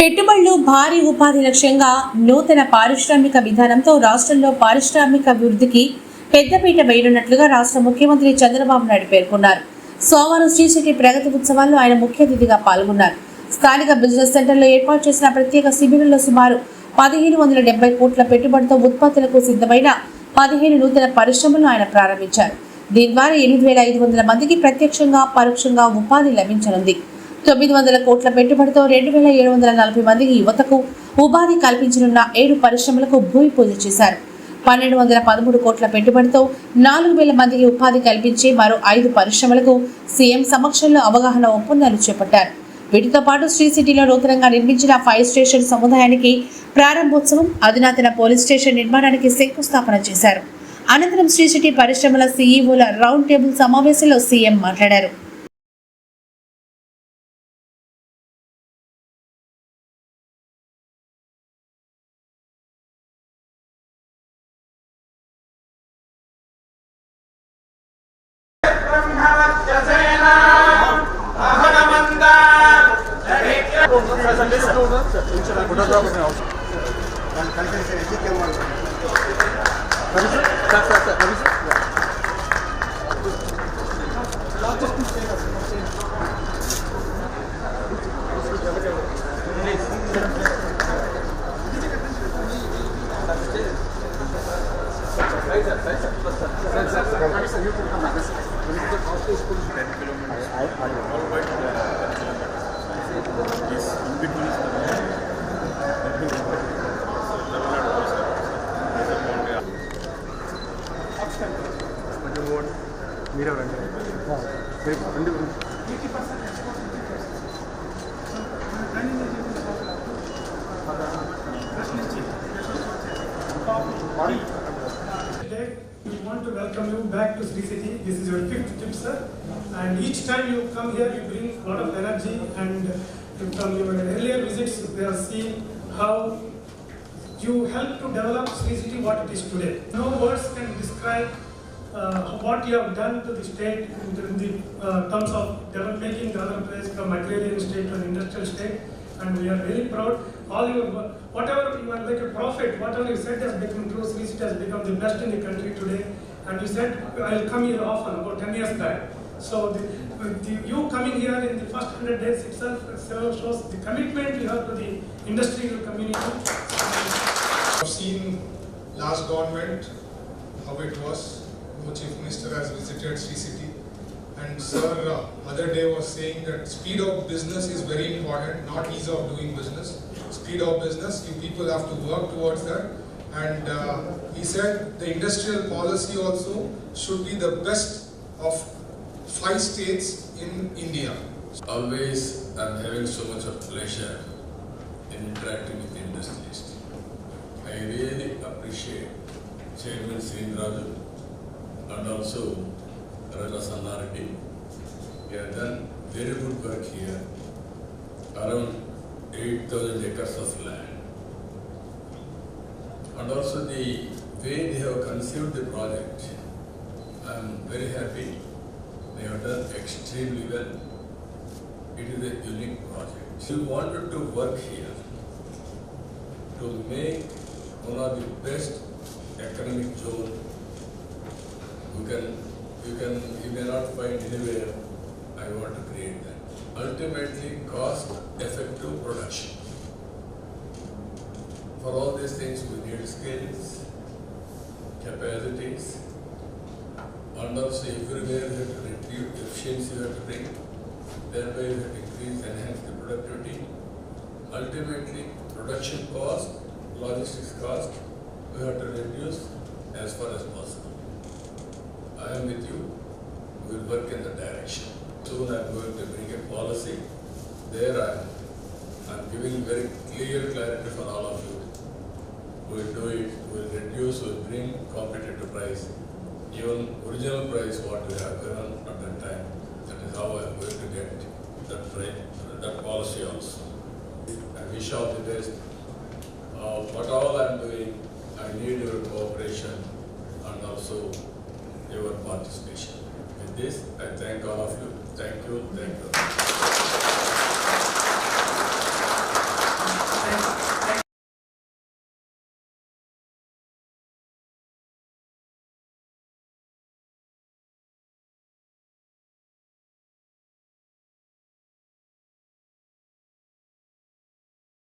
పెట్టుబడులు భారీ ఉపాధి లక్ష్యంగా నూతన పారిశ్రామిక విధానంతో రాష్ట్రంలో పారిశ్రామిక అభివృద్ధికి పెద్దపీట వేయనున్నట్లుగా రాష్ట్ర ముఖ్యమంత్రి చంద్రబాబు నాయుడు పేర్కొన్నారు. సోమవారం శ్రీ సిటీ ప్రగతి ఉత్సవాల్లో ఆయన ముఖ్య అతిథిగా పాల్గొన్నారు. స్థానిక బిజినెస్ సెంటర్లో ఏర్పాటు చేసిన ప్రత్యేక శిబిరంలో సుమారు పదిహేను వందల డెబ్బై కోట్ల పెట్టుబడితో ఉత్పత్తులకు సిద్ధమైన పదిహేను నూతన పరిశ్రమలను ఆయన ప్రారంభించారు. దీని ద్వారా ఎనిమిది వేల ఐదు వందల మందికి ప్రత్యక్షంగా పరోక్షంగా ఉపాధి లభించనుంది. తొమ్మిది వందల కోట్ల పెట్టుబడితో రెండు వేల ఏడు వందల నలభై మందికి యువతకు ఉపాధి కల్పించనున్న ఏడు పరిశ్రమలకు భూమి పూజ చేశారు. పన్నెండు వందల పదమూడు కోట్ల పెట్టుబడితో నాలుగు వేల మందికి ఉపాధి కల్పించే మరో ఐదు పరిశ్రమలకు సీఎం సమక్షంలో అవగాహన ఒప్పందాలు చేపట్టారు. వీటితో పాటు శ్రీ సిటీలో నూతనంగా నిర్మించిన ఫైర్ స్టేషన్ సముదాయానికి ప్రారంభోత్సవం అధునాతన పోలీస్ స్టేషన్ నిర్మాణానికి శంకుస్థాపన చేశారు. అనంతరం శ్రీ సిటీ పరిశ్రమల సీఈఓల రౌండ్ టేబుల్ సమావేశంలో సీఎం మాట్లాడారు. Burada da bakın. Ben kalite edecek yapmam. Tabii ki. మీరెవరండి రండి Today, we want to welcome you back to Sri City. This is your fifth trip, sir. And each time you come here, you bring a lot of energy. And from your earlier visits, we have seen how you help to develop Sri City what it is today. No words can describe uh, what you have done to the state in the, uh, terms of developing the other place from agrarian state to an industrial state. And we are very proud. All your whatever you are like a prophet, whatever you said has become true. City has become the best in the country today. And you said I'll come here often about 10 years back. So the, the, you coming here in the first 100 days itself uh, shows the commitment you have to the industrial community. I've seen last government, how it was. Chief minister has visited City. And sir, uh, other day was saying that speed of business is very important, not ease of doing business. Speed of business, you people have to work towards that. And uh, he said the industrial policy also should be the best of five states in India. Always I'm having so much of pleasure in interacting with the industrialists. I really appreciate Chairman Srin Raju and also Raja Sannareddy. They have done very good work here, around 8,000 acres of land. And also the way they have conceived the project, I am very happy. They have done extremely well. It is a unique project. We wanted to work here to make one of the best economic zone you can, you can, you cannot find anywhere. I want to create that. Ultimately, cost effective production. For all these things, we need skills, capacities, and also everywhere we have to reduce efficiency we have to bring, thereby we have to increase, enhance the productivity. Ultimately, production cost, logistics cost, we have to reduce as far as possible. I am with you, we will work in the direction. Soon I am going to bring a policy, there I am, I am giving very clear clarity for all of you. We will do it, we will reduce, we will bring competitive price, even original price what we have given at that time. That is how I am going to get that price, that policy also. I wish all the best. Uh, what all I am doing, I need your cooperation and also your participation. With this, I thank all of you.